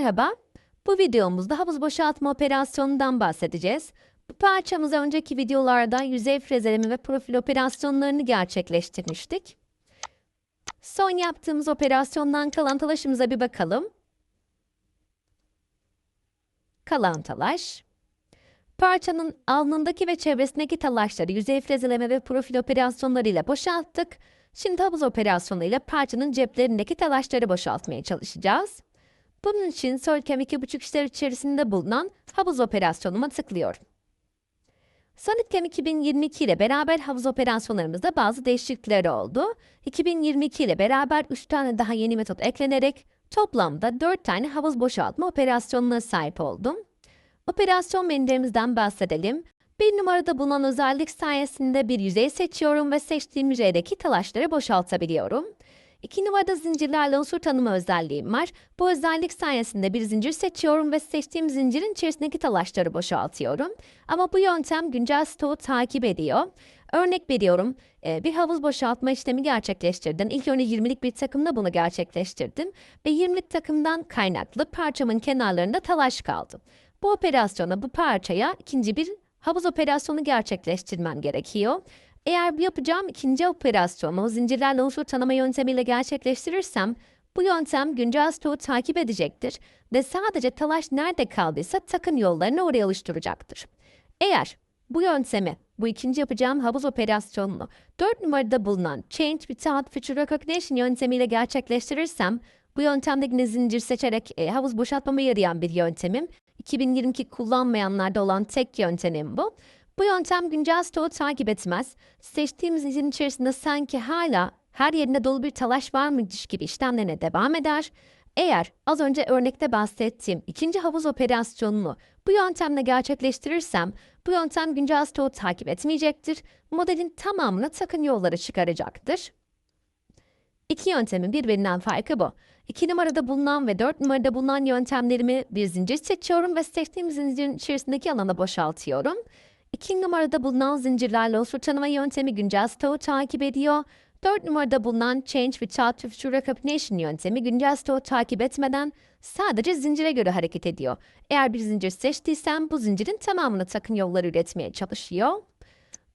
Merhaba, bu videomuzda havuz boşaltma operasyonundan bahsedeceğiz. Bu parçamıza önceki videolarda yüzey frezeleme ve profil operasyonlarını gerçekleştirmiştik. Son yaptığımız operasyondan kalan talaşımıza bir bakalım. Kalan talaş. Parçanın alnındaki ve çevresindeki talaşları yüzey frezeleme ve profil operasyonlarıyla boşalttık. Şimdi havuz operasyonuyla parçanın ceplerindeki talaşları boşaltmaya çalışacağız. Bunun için Solcam 2.5 işler içerisinde bulunan havuz operasyonuma tıklıyorum. SolidCam 2022 ile beraber havuz operasyonlarımızda bazı değişiklikler oldu. 2022 ile beraber 3 tane daha yeni metot eklenerek toplamda 4 tane havuz boşaltma operasyonuna sahip oldum. Operasyon menülerimizden bahsedelim. Bir numarada bulunan özellik sayesinde bir yüzey seçiyorum ve seçtiğim yüzeydeki talaşları boşaltabiliyorum. İki numarada zincirlerle unsur tanıma özelliğim var. Bu özellik sayesinde bir zincir seçiyorum ve seçtiğim zincirin içerisindeki talaşları boşaltıyorum. Ama bu yöntem güncel stoğu takip ediyor. Örnek veriyorum, e, bir havuz boşaltma işlemi gerçekleştirdin. İlk önce 20'lik bir takımda bunu gerçekleştirdim ve 20'lik takımdan kaynaklı parçamın kenarlarında talaş kaldı. Bu operasyona, bu parçaya ikinci bir havuz operasyonu gerçekleştirmem gerekiyor. Eğer bu yapacağım ikinci operasyonu zincirlerle unsur tanıma yöntemiyle gerçekleştirirsem, bu yöntem güncel stoğu takip edecektir ve sadece talaş nerede kaldıysa takım yollarını oraya oluşturacaktır. Eğer bu yöntemi, bu ikinci yapacağım havuz operasyonunu 4 numarada bulunan Change Without Future Recognition yöntemiyle gerçekleştirirsem, bu yöntemde yine zincir seçerek e, havuz boşaltmama yarayan bir yöntemim. 2022 kullanmayanlarda olan tek yöntemim bu. Bu yöntem güncel stoğu takip etmez. Seçtiğimiz izin içerisinde sanki hala her yerinde dolu bir talaş varmış gibi işlemlerine devam eder. Eğer az önce örnekte bahsettiğim ikinci havuz operasyonunu bu yöntemle gerçekleştirirsem, bu yöntem güncel stoğu takip etmeyecektir. Modelin tamamını takın yollara çıkaracaktır. İki yöntemin birbirinden farkı bu. İki numarada bulunan ve dört numarada bulunan yöntemlerimi bir zincir seçiyorum ve seçtiğim zincirin içerisindeki alana boşaltıyorum. İki numarada bulunan zincirlerle tanıma yöntemi güncel stoğu takip ediyor. Dört numarada bulunan Change Without Future Recognition yöntemi güncel stoğu takip etmeden sadece zincire göre hareket ediyor. Eğer bir zincir seçtiysem bu zincirin tamamını takım yolları üretmeye çalışıyor.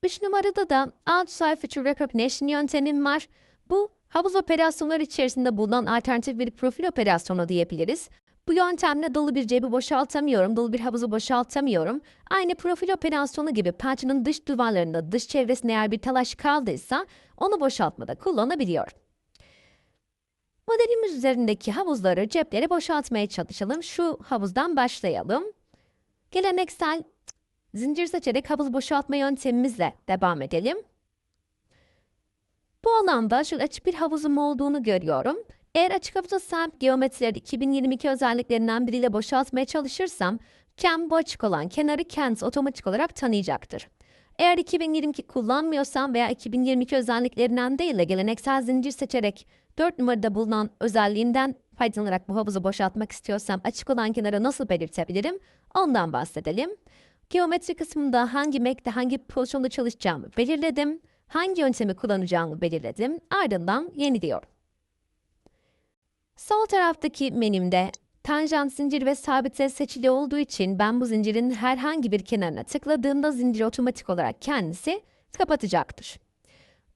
Üç numarada da Outside Future Recognition yöntemim var. Bu havuz operasyonları içerisinde bulunan alternatif bir profil operasyonu diyebiliriz. Bu yöntemle dolu bir cebi boşaltamıyorum, dolu bir havuzu boşaltamıyorum. Aynı profil operasyonu gibi parçanın dış duvarlarında, dış çevresinde eğer bir talaş kaldıysa onu boşaltmada kullanabiliyorum. Modelimiz üzerindeki havuzları, cepleri boşaltmaya çalışalım. Şu havuzdan başlayalım. Geleneksel zincir seçerek havuz boşaltma yöntemimizle devam edelim. Bu alanda şu açık bir havuzum olduğunu görüyorum. Eğer açık havuza sahip geometrileri 2022 özelliklerinden biriyle boşaltmaya çalışırsam, CAM bu açık olan kenarı kendisi otomatik olarak tanıyacaktır. Eğer 2022 kullanmıyorsam veya 2022 özelliklerinden değil de geleneksel zincir seçerek 4 numarada bulunan özelliğinden faydalanarak bu havuzu boşaltmak istiyorsam açık olan kenarı nasıl belirtebilirim? Ondan bahsedelim. Geometri kısmında hangi Mac'de hangi pozisyonda çalışacağımı belirledim. Hangi yöntemi kullanacağımı belirledim. Ardından yeni diyorum. Sol taraftaki menümde tanjant zincir ve sabit ses seçili olduğu için ben bu zincirin herhangi bir kenarına tıkladığımda zincir otomatik olarak kendisi kapatacaktır.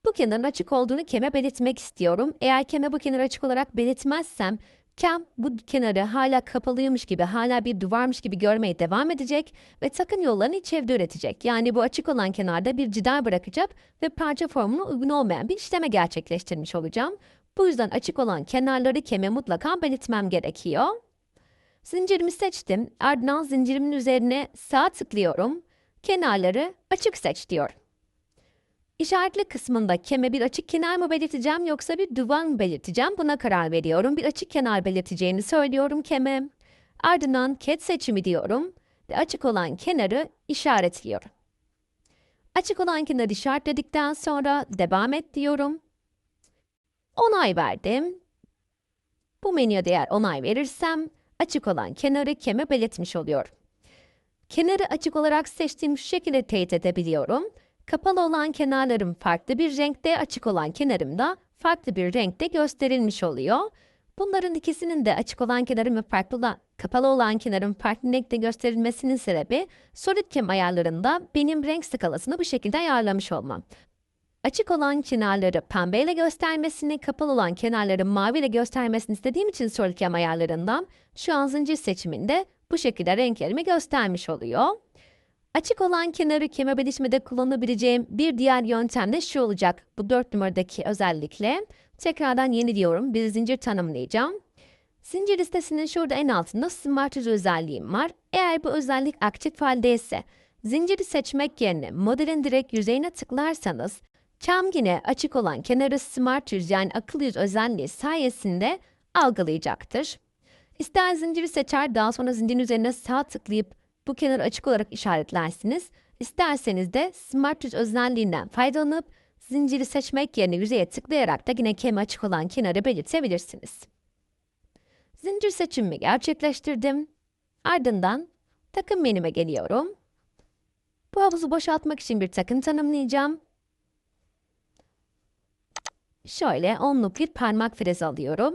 Bu kenarın açık olduğunu keme belirtmek istiyorum. Eğer keme bu kenarı açık olarak belirtmezsem kem bu kenarı hala kapalıymış gibi, hala bir duvarmış gibi görmeye devam edecek ve takım yollarını iç evde üretecek. Yani bu açık olan kenarda bir cidar bırakacak ve parça formuna uygun olmayan bir işleme gerçekleştirmiş olacağım. Bu yüzden açık olan kenarları keme mutlaka belirtmem gerekiyor. Zincirimi seçtim. Ardından zincirimin üzerine sağ tıklıyorum. Kenarları açık seç diyorum. İşaretli kısmında keme bir açık kenar mı belirteceğim yoksa bir duvar mı belirteceğim buna karar veriyorum. Bir açık kenar belirteceğini söylüyorum keme. Ardından ket seçimi diyorum ve açık olan kenarı işaretliyorum. Açık olan kenarı işaretledikten sonra devam et diyorum. Onay verdim. Bu menüye eğer onay verirsem açık olan kenarı keme belirtmiş oluyorum. Kenarı açık olarak seçtiğim şu şekilde teyit edebiliyorum. Kapalı olan kenarlarım farklı bir renkte, açık olan kenarım da farklı bir renkte gösterilmiş oluyor. Bunların ikisinin de açık olan kenarın ve farklı olan, kapalı olan kenarın farklı renkte gösterilmesinin sebebi SolidCam ayarlarında benim renk skalasını bu şekilde ayarlamış olmam. Açık olan kenarları pembeyle göstermesini, kapalı olan kenarları maviyle göstermesini istediğim için SolidCam ayarlarından şu an zincir seçiminde bu şekilde renklerimi göstermiş oluyor. Açık olan kenarı kemer belişmede kullanabileceğim bir diğer yöntem de şu olacak. Bu 4 numaradaki özellikle. Tekrardan yeni diyorum. Bir zincir tanımlayacağım. Zincir listesinin şurada en altında Smart Yüz özelliğim var. Eğer bu özellik aktif haldeyse zinciri seçmek yerine modelin direkt yüzeyine tıklarsanız Cam yine açık olan kenarı Smart Yüz yani akıllı yüz özelliği sayesinde algılayacaktır. İster zinciri seçer daha sonra zincirin üzerine sağ tıklayıp bu kenarı açık olarak işaretlersiniz. İsterseniz de Smart Yüz özelliğinden faydalanıp zinciri seçmek yerine yüzeye tıklayarak da yine kemi açık olan kenarı belirtebilirsiniz. Zincir seçimimi gerçekleştirdim. Ardından takım menüme geliyorum. Bu havuzu boşaltmak için bir takım tanımlayacağım. Şöyle onluk bir parmak frezi alıyorum.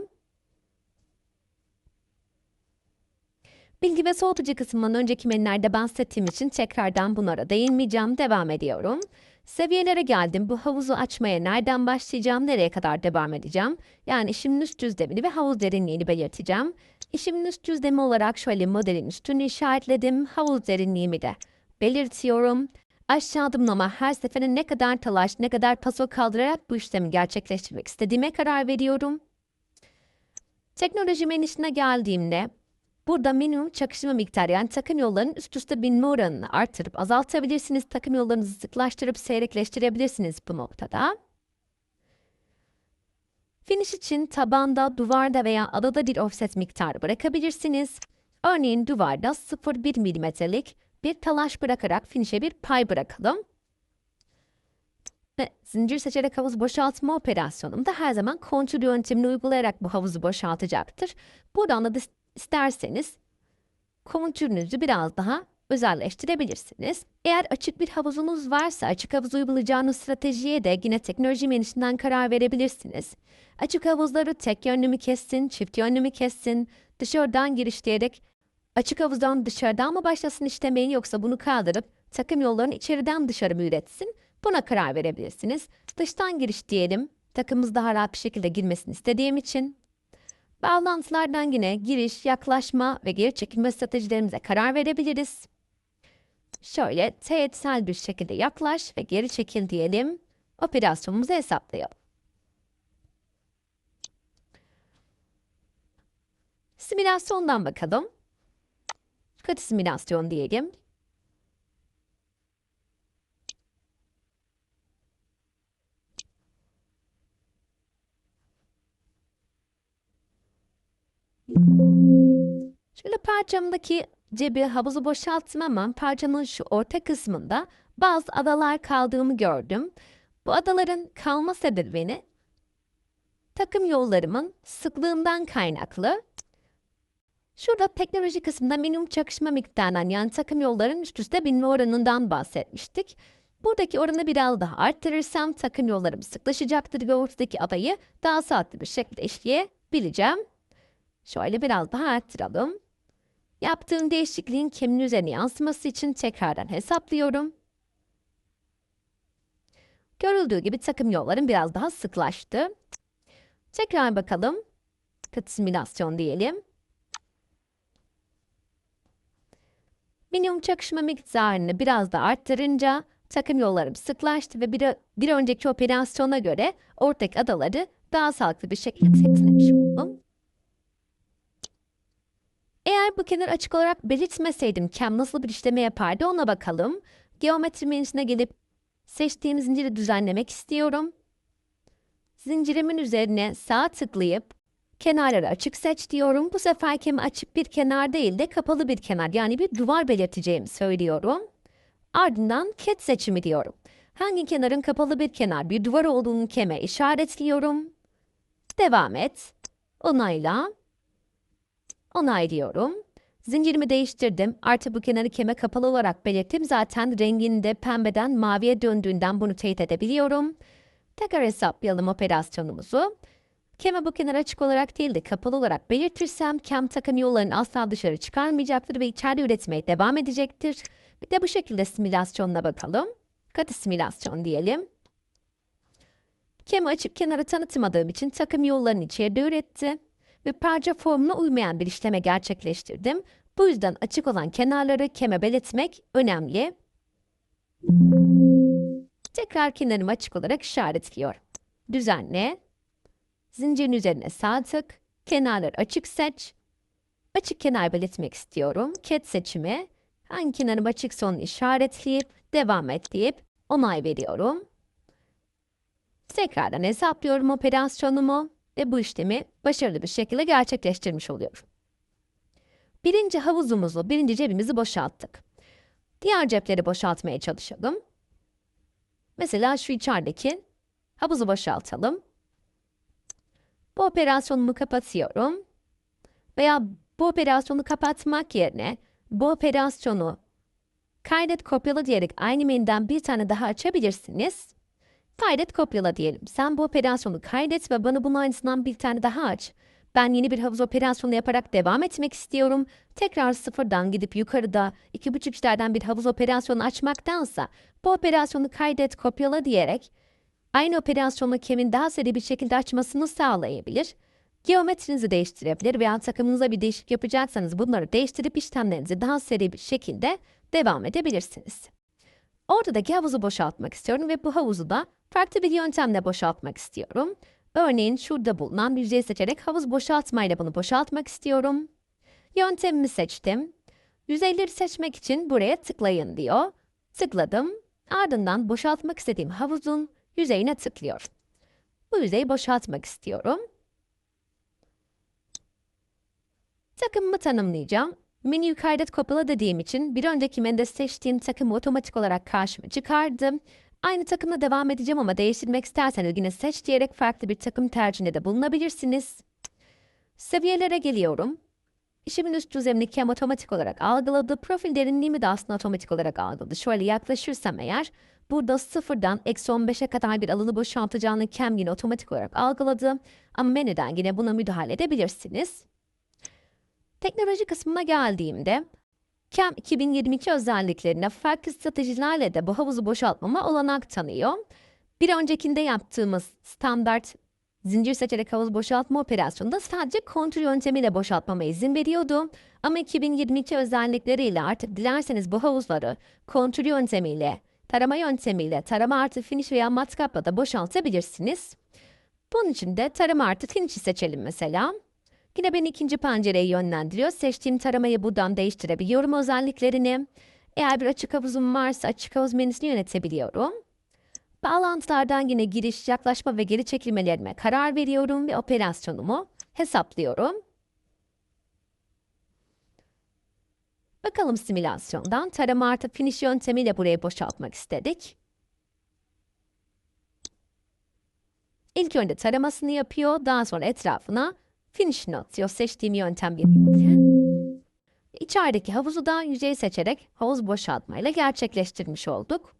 Bilgi ve soğutucu kısmından önceki menülerde bahsettiğim için tekrardan bunlara değinmeyeceğim. Devam ediyorum. Seviyelere geldim. Bu havuzu açmaya nereden başlayacağım, nereye kadar devam edeceğim? Yani işimin üst düzlemini ve havuz derinliğini belirteceğim. İşimin üst düzlemi olarak şöyle modelin üstünü işaretledim. Havuz derinliğimi de belirtiyorum. Aşağı adımlama her seferinde ne kadar talaş, ne kadar paso kaldırarak bu işlemi gerçekleştirmek istediğime karar veriyorum. Teknoloji menüsüne geldiğimde burada minimum çakışma miktarı yani takım yollarının üst üste binme oranını artırıp azaltabilirsiniz. Takım yollarınızı sıklaştırıp seyrekleştirebilirsiniz bu noktada. Finish için tabanda, duvarda veya adada bir offset miktarı bırakabilirsiniz. Örneğin duvarda 0,1 milimetrelik bir talaş bırakarak finish'e bir pay bırakalım. Ve zincir seçerek havuz boşaltma operasyonumda her zaman kontrol yöntemini uygulayarak bu havuzu boşaltacaktır. Buradan da isterseniz kontürünüzü biraz daha özelleştirebilirsiniz. Eğer açık bir havuzunuz varsa açık havuz uygulayacağınız stratejiye de yine teknoloji menüsünden karar verebilirsiniz. Açık havuzları tek yönlü mü kessin, çift yönlü mü kessin, dışarıdan giriş diyerek Açık havuzdan dışarıdan mı başlasın işlemeyi yoksa bunu kaldırıp takım yollarını içeriden dışarı mı üretsin? Buna karar verebilirsiniz. Dıştan giriş diyelim. Takımımız daha rahat bir şekilde girmesini istediğim için. Bağlantılardan yine giriş, yaklaşma ve geri çekilme stratejilerimize karar verebiliriz. Şöyle teğetsel bir şekilde yaklaş ve geri çekil diyelim. Operasyonumuzu hesaplayalım. Simülasyondan bakalım. Katı simülasyon diyelim. Şöyle parçamdaki cebi havuzu boşalttım ama parçanın şu orta kısmında bazı adalar kaldığımı gördüm. Bu adaların kalma sebebini takım yollarımın sıklığından kaynaklı Şurada teknoloji kısmında minimum çakışma miktarından yani takım yolların üst üste binme oranından bahsetmiştik. Buradaki oranı biraz daha arttırırsam takım yollarım sıklaşacaktır ve ortadaki adayı daha sağlıklı bir şekilde işleyebileceğim. Şöyle biraz daha arttıralım. Yaptığım değişikliğin kemin üzerine yansıması için tekrardan hesaplıyorum. Görüldüğü gibi takım yollarım biraz daha sıklaştı. Tekrar bakalım. Katı simülasyon diyelim. Minimum çakışma miktarını biraz da arttırınca takım yollarım sıklaştı ve bir, bir önceki operasyona göre ortak adaları daha sağlıklı bir şekilde temizlemiş oldum. Eğer bu kenar açık olarak belirtmeseydim Cam nasıl bir işleme yapardı ona bakalım. Geometri menüsüne gelip seçtiğim zinciri düzenlemek istiyorum. Zincirimin üzerine sağ tıklayıp Kenarları açık seç diyorum. Bu sefer kemi açık bir kenar değil de kapalı bir kenar yani bir duvar belirteceğimi söylüyorum. Ardından ket seçimi diyorum. Hangi kenarın kapalı bir kenar bir duvar olduğunu keme işaretliyorum. Devam et. Onayla. Onaylıyorum. Zincirimi değiştirdim. Artık bu kenarı keme kapalı olarak belirttim. Zaten rengini de pembeden maviye döndüğünden bunu teyit edebiliyorum. Tekrar hesaplayalım operasyonumuzu. Keme bu kenar açık olarak değil de kapalı olarak belirtirsem kem takım yollarını asla dışarı çıkarmayacaktır ve içeride üretmeye devam edecektir. Bir de bu şekilde simülasyonuna bakalım. Katı simülasyon diyelim. Kemi açıp kenara tanıtmadığım için takım yollarını içeride üretti ve parça formuna uymayan bir işleme gerçekleştirdim. Bu yüzden açık olan kenarları keme belirtmek önemli. Tekrar kenarımı açık olarak işaretliyorum. Düzenle. Zincirin üzerine sağ tık. Kenarları açık seç. Açık kenar belirtmek istiyorum. Ket seçimi. Hangi kenarım açıksa onu işaretleyip devam et deyip onay veriyorum. Tekrardan hesaplıyorum operasyonumu ve bu işlemi başarılı bir şekilde gerçekleştirmiş oluyorum. Birinci havuzumuzu, birinci cebimizi boşalttık. Diğer cepleri boşaltmaya çalışalım. Mesela şu içerideki havuzu boşaltalım. Bu operasyonumu kapatıyorum. Veya bu operasyonu kapatmak yerine bu operasyonu kaydet kopyala diyerek aynı menüden bir tane daha açabilirsiniz. Kaydet kopyala diyelim. Sen bu operasyonu kaydet ve bana bunun aynısından bir tane daha aç. Ben yeni bir havuz operasyonu yaparak devam etmek istiyorum. Tekrar sıfırdan gidip yukarıda iki buçuk işlerden bir havuz operasyonu açmaktansa bu operasyonu kaydet kopyala diyerek aynı operasyonu Kem'in daha seri bir şekilde açmasını sağlayabilir. Geometrinizi değiştirebilir veya takımınıza bir değişik yapacaksanız bunları değiştirip işlemlerinizi daha seri bir şekilde devam edebilirsiniz. Ortadaki havuzu boşaltmak istiyorum ve bu havuzu da farklı bir yöntemle boşaltmak istiyorum. Örneğin şurada bulunan bir yüzeyi seçerek havuz boşaltmayla bunu boşaltmak istiyorum. Yöntemimi seçtim. Yüzeyleri seçmek için buraya tıklayın diyor. Tıkladım. Ardından boşaltmak istediğim havuzun yüzeyine tıklıyorum. Bu yüzeyi boşaltmak istiyorum. Takımımı tanımlayacağım. Menüyü kaydet kopyala dediğim için bir önceki menüde seçtiğim takımı otomatik olarak karşıma çıkardı. Aynı takımla devam edeceğim ama değiştirmek isterseniz yine seç diyerek farklı bir takım tercihinde de bulunabilirsiniz. Seviyelere geliyorum. İşimin üst düzlemini kem otomatik olarak algıladı. Profil derinliğimi de aslında otomatik olarak algıladı. Şöyle yaklaşırsam eğer burada sıfırdan eksi 15'e kadar bir alanı boşaltacağını yine otomatik olarak algıladı. Ama menüden yine buna müdahale edebilirsiniz. Teknoloji kısmına geldiğimde CAM 2022 özelliklerine farklı stratejilerle de bu havuzu boşaltmama olanak tanıyor. Bir öncekinde yaptığımız standart zincir seçerek havuz boşaltma operasyonunda sadece kontrol yöntemiyle boşaltmama izin veriyordu. Ama 2022 özellikleriyle artık dilerseniz bu havuzları kontrol yöntemiyle, tarama yöntemiyle, tarama artı finish veya matkapla da boşaltabilirsiniz. Bunun için de tarama artı finish'i seçelim mesela. Yine beni ikinci pencereye yönlendiriyor. Seçtiğim taramayı buradan değiştirebiliyorum özelliklerini. Eğer bir açık havuzum varsa açık havuz menüsünü yönetebiliyorum. Bağlantılardan yine giriş, yaklaşma ve geri çekilmelerime karar veriyorum ve operasyonumu hesaplıyorum. Bakalım simülasyondan tarama artı finish yöntemiyle burayı boşaltmak istedik. İlk önce taramasını yapıyor, daha sonra etrafına Finish Note diyor seçtiğim yöntem birlikte. İçerideki havuzu da yüzeyi seçerek havuz boşaltmayla gerçekleştirmiş olduk.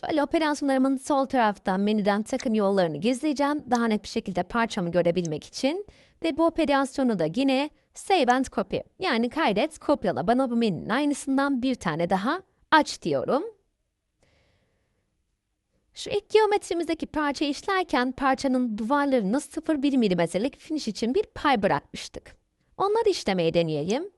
Şöyle operasyonlarımın sol taraftan menüden takım yollarını gizleyeceğim. Daha net bir şekilde parçamı görebilmek için. Ve bu operasyonu da yine Save and Copy yani kaydet, kopyala bana bu menünün aynısından bir tane daha aç diyorum. Şu ilk geometrimizdeki parçayı işlerken parçanın duvarlarına 0,1 milimetrelik finish için bir pay bırakmıştık. Onları işlemeye deneyelim.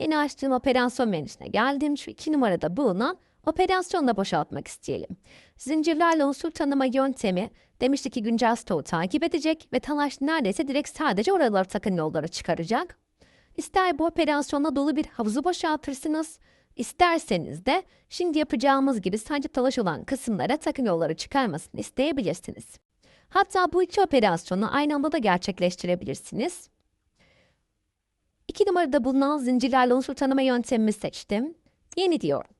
Yeni açtığım operasyon menüsüne geldim. Şu iki numarada bulunan operasyonla boşaltmak isteyelim. Zincirlerle unsur tanıma yöntemi demiştik ki güncel stoğu takip edecek ve talaş neredeyse direkt sadece oraları takın yollara çıkaracak. İster bu operasyonla dolu bir havuzu boşaltırsınız, İsterseniz de şimdi yapacağımız gibi sadece talaş olan kısımlara takım yolları çıkarmasını isteyebilirsiniz. Hatta bu iki operasyonu aynı anda da gerçekleştirebilirsiniz. İki numarada bulunan zincirlerle unsur tanıma yöntemimi seçtim. Yeni diyorum.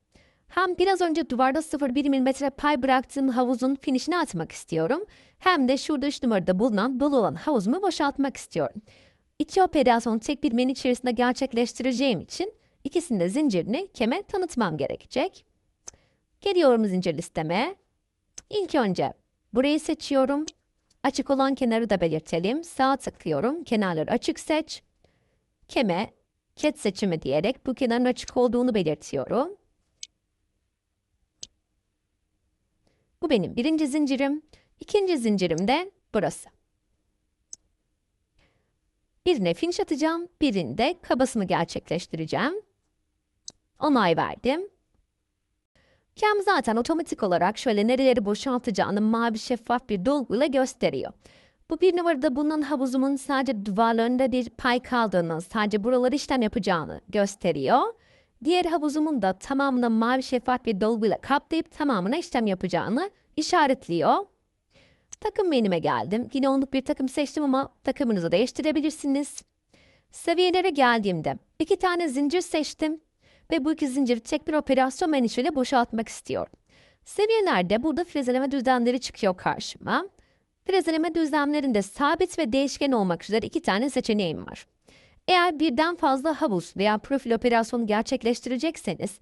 Hem biraz önce duvarda 0,1 mm pay bıraktığım havuzun finişini atmak istiyorum. Hem de şurada 3 numarada bulunan dolu olan havuzumu boşaltmak istiyorum. İki operasyonu tek bir menü içerisinde gerçekleştireceğim için İkisinin de zincirini keme tanıtmam gerekecek. Geliyorum zincir listeme. İlk önce Burayı seçiyorum. Açık olan kenarı da belirtelim. Sağ tıklıyorum. Kenarları açık seç. Keme, ket seçimi diyerek bu kenarın açık olduğunu belirtiyorum. Bu benim birinci zincirim. İkinci zincirim de burası. Birine finish atacağım, birinde kabasını gerçekleştireceğim. Onay verdim. Cam zaten otomatik olarak şöyle nereleri boşaltacağını mavi şeffaf bir dolguyla gösteriyor. Bu bir numarada bulunan havuzumun sadece duvarlarında bir pay kaldığını, sadece buraları işlem yapacağını gösteriyor. Diğer havuzumun da tamamını mavi şeffaf bir dolguyla kaplayıp tamamına işlem yapacağını işaretliyor. Takım menüme geldim. Yine onluk bir takım seçtim ama takımınızı değiştirebilirsiniz. Seviyelere geldiğimde iki tane zincir seçtim ve bu iki zinciri tek bir operasyon menüsüyle boşaltmak istiyorum. Seviyelerde burada frezeleme düzlemleri çıkıyor karşıma. Frezeleme düzlemlerinde sabit ve değişken olmak üzere iki tane seçeneğim var. Eğer birden fazla havuz veya profil operasyonu gerçekleştirecekseniz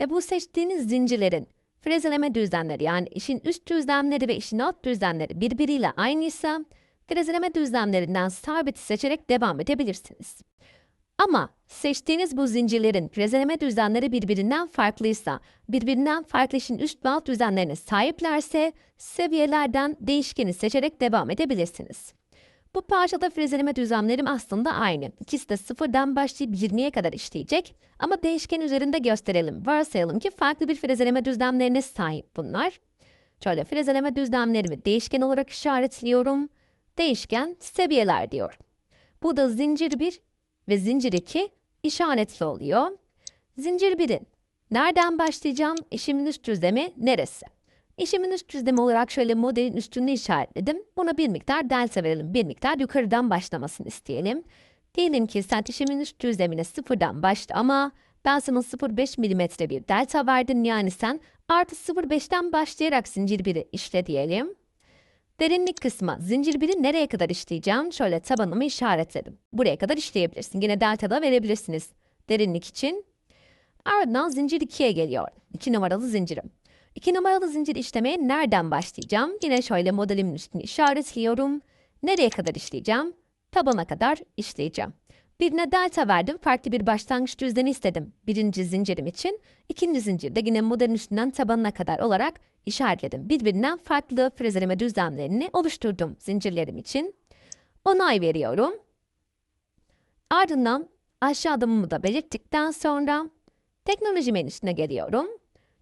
ve bu seçtiğiniz zincirlerin frezeleme düzlemleri yani işin üst düzlemleri ve işin alt düzlemleri birbiriyle aynıysa frezeleme düzlemlerinden sabit seçerek devam edebilirsiniz. Ama seçtiğiniz bu zincirlerin frezeleme düzlemleri birbirinden farklıysa, birbirinden farklı işin üst ve alt düzlemlerine sahiplerse seviyelerden değişkeni seçerek devam edebilirsiniz. Bu parçada frezeleme düzlemlerim aslında aynı. İkisi de sıfırdan başlayıp 20'ye kadar işleyecek. Ama değişken üzerinde gösterelim. Varsayalım ki farklı bir frezeleme düzlemlerine sahip bunlar. Şöyle frezeleme düzlemlerimi değişken olarak işaretliyorum. Değişken seviyeler diyorum. Bu da zincir 1 ve zincir 2 işaretli oluyor. Zincir 1'in nereden başlayacağım, işimin üst düzlemi neresi? İşimin üst düzlemi olarak şöyle modelin üstünü işaretledim. Buna bir miktar delta verelim. Bir miktar yukarıdan başlamasını isteyelim. Diyelim ki sen işimin üst düzlemine sıfırdan başla ama ben sana 0,5 milimetre bir delta verdim. Yani sen artı 0,5'ten başlayarak zincir 1'i işle diyelim. Derinlik kısmı zincir 1'i nereye kadar işleyeceğim? Şöyle tabanımı işaretledim. Buraya kadar işleyebilirsin. Yine delta da verebilirsiniz. Derinlik için. Ardından zincir 2'ye geliyor. 2 numaralı zincirim. 2 numaralı zincir işlemeye nereden başlayacağım? Yine şöyle modelimin üstünü işaretliyorum. Nereye kadar işleyeceğim? Tabana kadar işleyeceğim. Birine delta verdim, farklı bir başlangıç düzlemi istedim. Birinci zincirim için. ikinci zincirde yine modelin üstünden tabanına kadar olarak işaretledim. Birbirinden farklı frezeleme düzlemlerini oluşturdum zincirlerim için. Onay veriyorum. Ardından aşağı adımımı da belirttikten sonra teknoloji menüsüne geliyorum.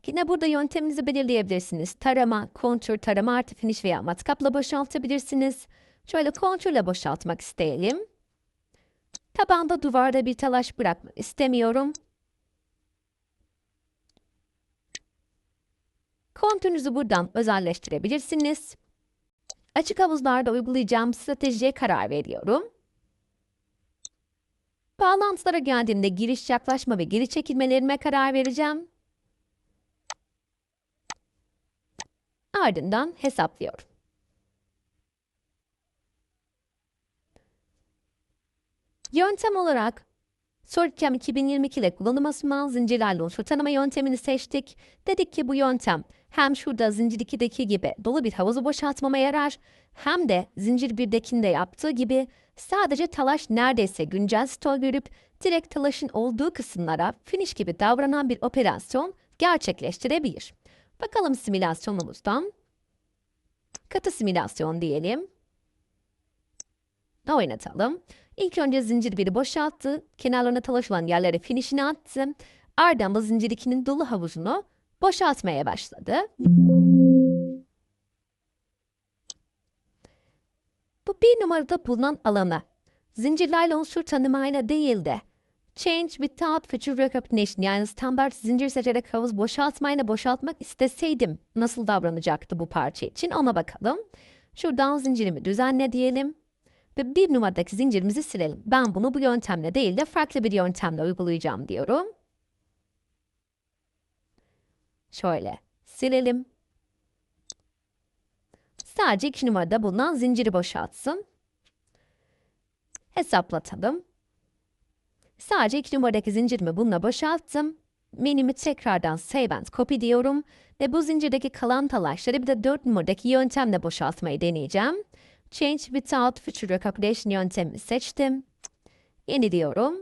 Yine burada yönteminizi belirleyebilirsiniz. Tarama, kontür, tarama artı finish veya matkapla boşaltabilirsiniz. Şöyle kontürle boşaltmak isteyelim. Tabanda duvarda bir talaş bırakmak istemiyorum. Kontürünüzü buradan özelleştirebilirsiniz. Açık havuzlarda uygulayacağım stratejiye karar veriyorum. Bağlantılara geldiğimde giriş yaklaşma ve geri çekilmelerime karar vereceğim. Ardından hesaplıyorum. Yöntem olarak SolidCam 2022 ile kullanıma sunan zincirlerle unsur tanıma yöntemini seçtik. Dedik ki bu yöntem hem şurada zincir 2'deki gibi dolu bir havuzu boşaltmama yarar hem de zincir 1'dekinde yaptığı gibi sadece talaş neredeyse güncel stok görüp direkt talaşın olduğu kısımlara finish gibi davranan bir operasyon gerçekleştirebilir. Bakalım simülasyonumuzdan. Katı simülasyon diyelim. Oynatalım. İlk önce zincir biri boşalttı. Kenarlarına talaşılan yerlere finishini attı. Ardından bu zincir ikinin dolu havuzunu boşaltmaya başladı. Bu bir numarada bulunan alana zincirlerle unsur tanımayla değil de Change without future recognition yani standart zincir seçerek havuz boşaltmayla boşaltmak isteseydim nasıl davranacaktı bu parça için ona bakalım. Şuradan zincirimi düzenle diyelim ve bir numaradaki zincirimizi silelim. Ben bunu bu yöntemle değil de farklı bir yöntemle uygulayacağım diyorum. Şöyle silelim. Sadece iki numarada bulunan zinciri boşaltsın. Hesaplatalım. Sadece iki numaradaki zincirimi bununla boşalttım. menümü tekrardan Save and Copy diyorum ve bu zincirdeki kalan talaşları bir de 4 numaradaki yöntemle boşaltmayı deneyeceğim. Change Without Future Recalculation yöntemini seçtim. Yeni diyorum.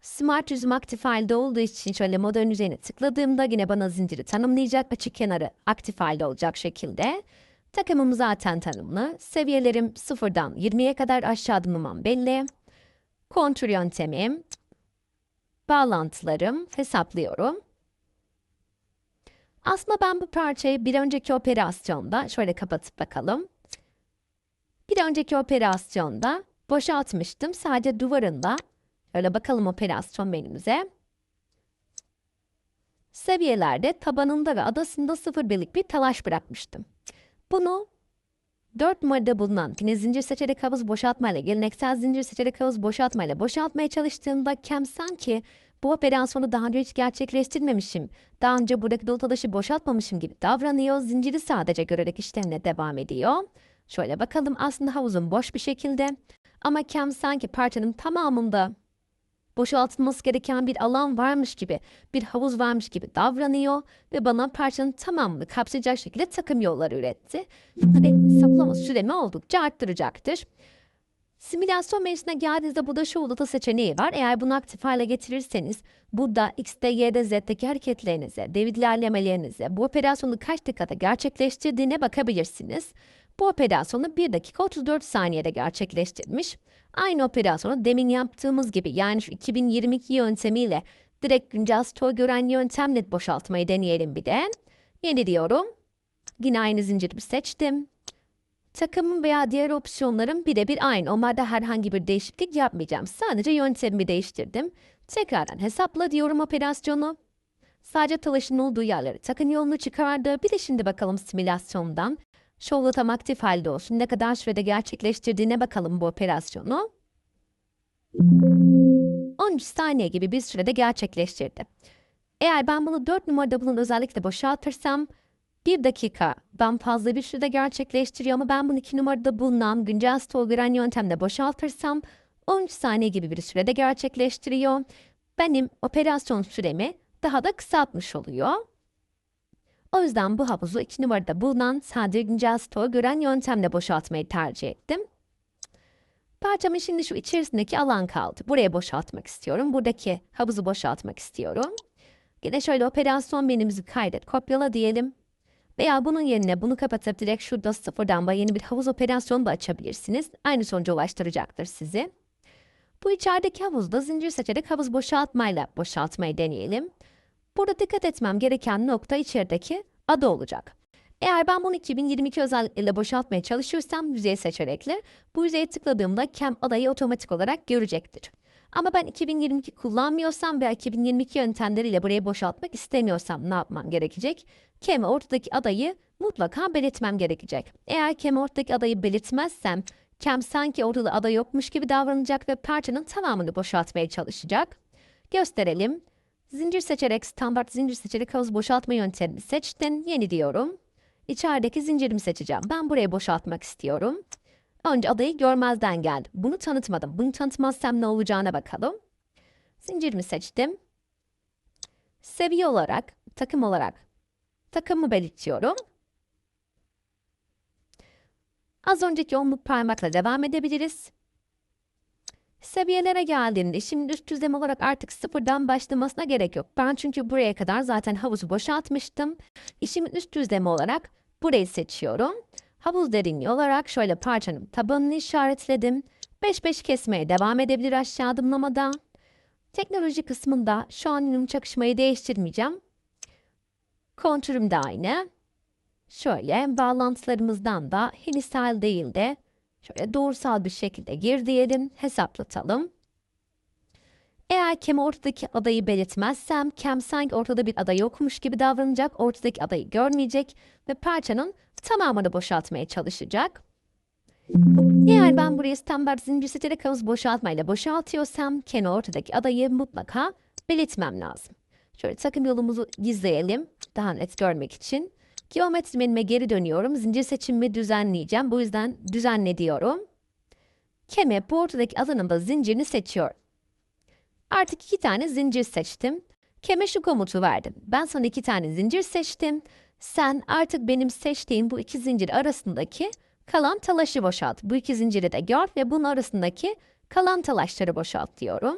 Smart yüzüm aktif halde olduğu için şöyle modern üzerine tıkladığımda yine bana zinciri tanımlayacak. Açık kenarı aktif halde olacak şekilde. Takımım zaten tanımlı. Seviyelerim 0'dan 20'ye kadar aşağı numam belli. Kontrol yöntemim. Bağlantılarım hesaplıyorum. Aslında ben bu parçayı bir önceki operasyonda şöyle kapatıp bakalım. Bir önceki operasyonda boşaltmıştım. Sadece duvarında Öyle bakalım operasyon menümüze. Seviyelerde tabanında ve adasında sıfır birlik bir talaş bırakmıştım. Bunu 4 numarada bulunan yine zincir seçerek havuz boşaltmayla, geleneksel zincir seçerek havuz boşaltmayla boşaltmaya çalıştığımda kem sanki bu operasyonu daha önce hiç gerçekleştirmemişim, daha önce buradaki dolu talaşı boşaltmamışım gibi davranıyor, zinciri sadece görerek işlemine devam ediyor. Şöyle bakalım aslında havuzun boş bir şekilde ama kem sanki parçanın tamamında boşaltılması gereken bir alan varmış gibi, bir havuz varmış gibi davranıyor ve bana parçanın tamamını kapsayacak şekilde takım yolları üretti. Tabii hesaplama süremi oldukça arttıracaktır. Simülasyon menüsüne geldiğinizde burada show data seçeneği var. Eğer bunu aktif hale getirirseniz burada X'de, Y'de, Z'deki hareketlerinize, devir ilerlemelerinize, bu operasyonu kaç dakikada gerçekleştirdiğine bakabilirsiniz. Bu operasyonu 1 dakika 34 saniyede gerçekleştirmiş. Aynı operasyonu demin yaptığımız gibi yani şu 2022 yöntemiyle direkt güncel store gören yöntemle boşaltmayı deneyelim bir de. Yeni diyorum. Yine aynı zinciri seçtim. Takımım veya diğer opsiyonlarım birebir aynı. Onlarda herhangi bir değişiklik yapmayacağım. Sadece yöntemimi değiştirdim. Tekrardan hesapla diyorum operasyonu. Sadece talaşın olduğu yerleri takın yolunu çıkardı. Bir de şimdi bakalım simülasyondan. Show tam aktif halde olsun. Ne kadar sürede gerçekleştirdiğine bakalım bu operasyonu. 13 saniye gibi bir sürede gerçekleştirdi. Eğer ben bunu 4 numarada bulunan özellikle boşaltırsam 1 dakika ben fazla bir sürede gerçekleştiriyor ama ben bunu 2 numarada bulunan güncel stoğlayan yöntemle boşaltırsam 13 saniye gibi bir sürede gerçekleştiriyor. Benim operasyon süremi daha da kısaltmış oluyor. O yüzden bu havuzu 2 numarada bulunan sadece güncel stoğu gören yöntemle boşaltmayı tercih ettim. Parçamın şimdi şu içerisindeki alan kaldı. Buraya boşaltmak istiyorum. Buradaki havuzu boşaltmak istiyorum. Yine şöyle operasyon menümüzü kaydet, kopyala diyelim. Veya bunun yerine bunu kapatıp direkt şurada sıfırdan yeni bir havuz operasyonu da açabilirsiniz. Aynı sonuca ulaştıracaktır sizi. Bu içerideki havuzda zincir seçerek havuz boşaltmayla boşaltmayı deneyelim. Burada dikkat etmem gereken nokta içerideki adı olacak. Eğer ben bunu 2022 özellikle boşaltmaya çalışırsam yüzeyi seçerekle bu yüzeye tıkladığımda kem adayı otomatik olarak görecektir. Ama ben 2022 kullanmıyorsam veya 2022 yöntemleriyle burayı boşaltmak istemiyorsam ne yapmam gerekecek? Kemi ortadaki adayı mutlaka belirtmem gerekecek. Eğer kemi ortadaki adayı belirtmezsem kem sanki ortada aday yokmuş gibi davranacak ve parçanın tamamını boşaltmaya çalışacak. Gösterelim. Zincir seçerek standart zincir seçerek havuz boşaltma yöntemini seçtin. Yeni diyorum. İçerideki zincirimi seçeceğim. Ben burayı boşaltmak istiyorum. Önce adayı görmezden geldim. Bunu tanıtmadım. Bunu tanıtmazsam ne olacağına bakalım. Zincirimi seçtim. Seviye olarak, takım olarak takımı belirtiyorum. Az önceki onluk parmakla devam edebiliriz. Seviyelere geldiğinde şimdi üst düzlem olarak artık sıfırdan başlamasına gerek yok. Ben çünkü buraya kadar zaten havuzu boşaltmıştım. İşimin üst düzlemi olarak burayı seçiyorum. Havuz derinliği olarak şöyle parçanın tabanını işaretledim. 5-5 kesmeye devam edebilir aşağı adımlamada. Teknoloji kısmında şu an ünüm çakışmayı değiştirmeyeceğim. Kontürüm de aynı. Şöyle bağlantılarımızdan da helisal değil de Şöyle doğrusal bir şekilde gir diyelim, hesaplatalım. Eğer kem ortadaki adayı belirtmezsem, kem sanki ortada bir aday yokmuş gibi davranacak, ortadaki adayı görmeyecek ve parçanın tamamını boşaltmaya çalışacak. Eğer ben burayı standart zincir havuz boşaltmayla boşaltıyorsam, kem ortadaki adayı mutlaka belirtmem lazım. Şöyle takım yolumuzu gizleyelim, daha net görmek için. Geometri geri dönüyorum. Zincir seçimimi düzenleyeceğim. Bu yüzden düzenle diyorum. Keme bu ortadaki alanımda zincirini seçiyorum. Artık iki tane zincir seçtim. Keme şu komutu verdim. Ben sana iki tane zincir seçtim. Sen artık benim seçtiğim bu iki zincir arasındaki kalan talaşı boşalt. Bu iki zinciri de gör ve bunun arasındaki kalan talaşları boşalt diyorum.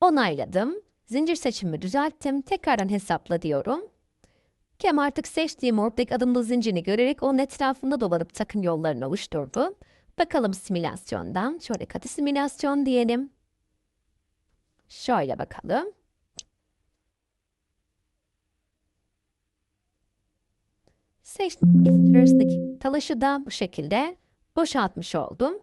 Onayladım. Zincir seçimimi düzelttim. Tekrardan hesapla diyorum. Kem artık seçtiğim ortadaki adımlı zincirini görerek onun etrafında dolanıp takım yollarını oluşturdu. Bakalım simülasyondan. Şöyle katı simülasyon diyelim. Şöyle bakalım. Seçtiğim arasındaki talaşı da bu şekilde boşaltmış oldum.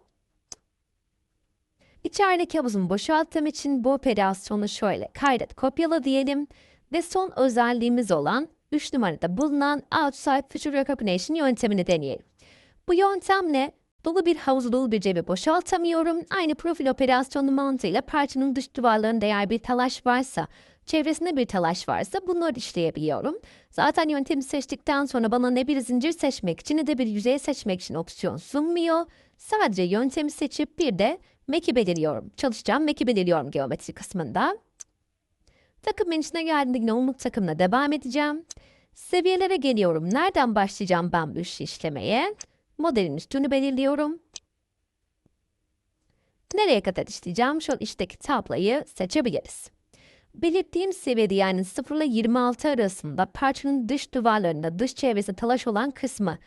İçerideki havuzumu boşalttığım için bu operasyonu şöyle kaydet kopyala diyelim ve son özelliğimiz olan 3 numarada bulunan Outside Future Recognition yöntemini deneyelim. Bu yöntemle dolu bir havuzu dolu bir cebi boşaltamıyorum. Aynı profil operasyonu mantığıyla parçanın dış duvarlarında eğer bir talaş varsa, çevresinde bir talaş varsa bunları işleyebiliyorum. Zaten yöntemi seçtikten sonra bana ne bir zincir seçmek için ne de bir yüzey seçmek için opsiyon sunmuyor. Sadece yöntemi seçip bir de Mac'i belirliyorum. Çalışacağım Mac'i belirliyorum geometri kısmında. Takım menüsüne geldiğinde yoğunluk takımına devam edeceğim. Seviyelere geliyorum. Nereden başlayacağım ben bu işi işlemeye? Modelin üstünü belirliyorum. Nereye kadar işleyeceğim? Şu işteki tablayı seçebiliriz. Belirttiğim seviyede yani 0 ile 26 arasında parçanın dış duvarlarında dış çevresi talaş olan kısmı.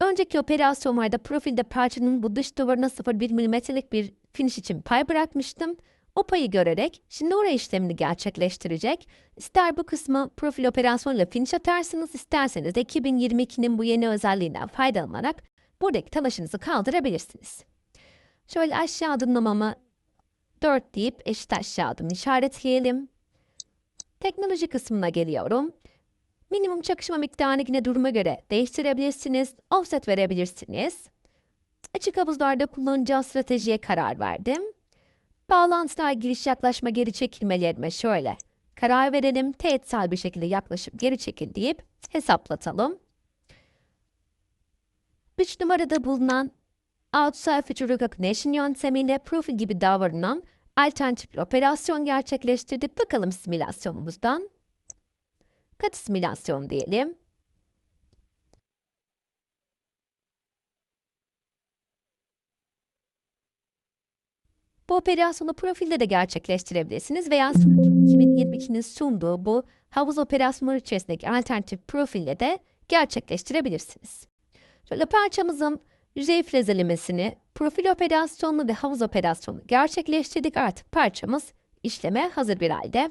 Önceki operasyonlarda profilde parçanın bu dış duvarına 0,1 milimetrelik bir finish için pay bırakmıştım. O payı görerek şimdi oraya işlemini gerçekleştirecek. İster bu kısmı profil operasyonuyla finish atarsınız, isterseniz de 2022'nin bu yeni özelliğinden faydalanarak buradaki talaşınızı kaldırabilirsiniz. Şöyle aşağı adımlamamı 4 deyip eşit aşağı adım işaretleyelim. Teknoloji kısmına geliyorum. Minimum çakışma miktarını yine duruma göre değiştirebilirsiniz. Offset verebilirsiniz. Açık havuzlarda kullanacağı stratejiye karar verdim. Bağlantılar giriş yaklaşma geri çekilmelerime şöyle karar verelim. Teğetsel bir şekilde yaklaşıp geri çekil deyip hesaplatalım. 3 numarada bulunan Outside Future Recognition yöntemiyle profil gibi davranılan alternatif operasyon gerçekleştirdik. Bakalım simülasyonumuzdan. Katı simülasyon diyelim. Bu operasyonu profilde de gerçekleştirebilirsiniz veya 2022'nin sunduğu bu havuz operasyonları içerisindeki alternatif profille de gerçekleştirebilirsiniz. Şöyle parçamızın yüzey frezelemesini, profil operasyonu ve havuz operasyonu gerçekleştirdik. Artık parçamız işleme hazır bir halde.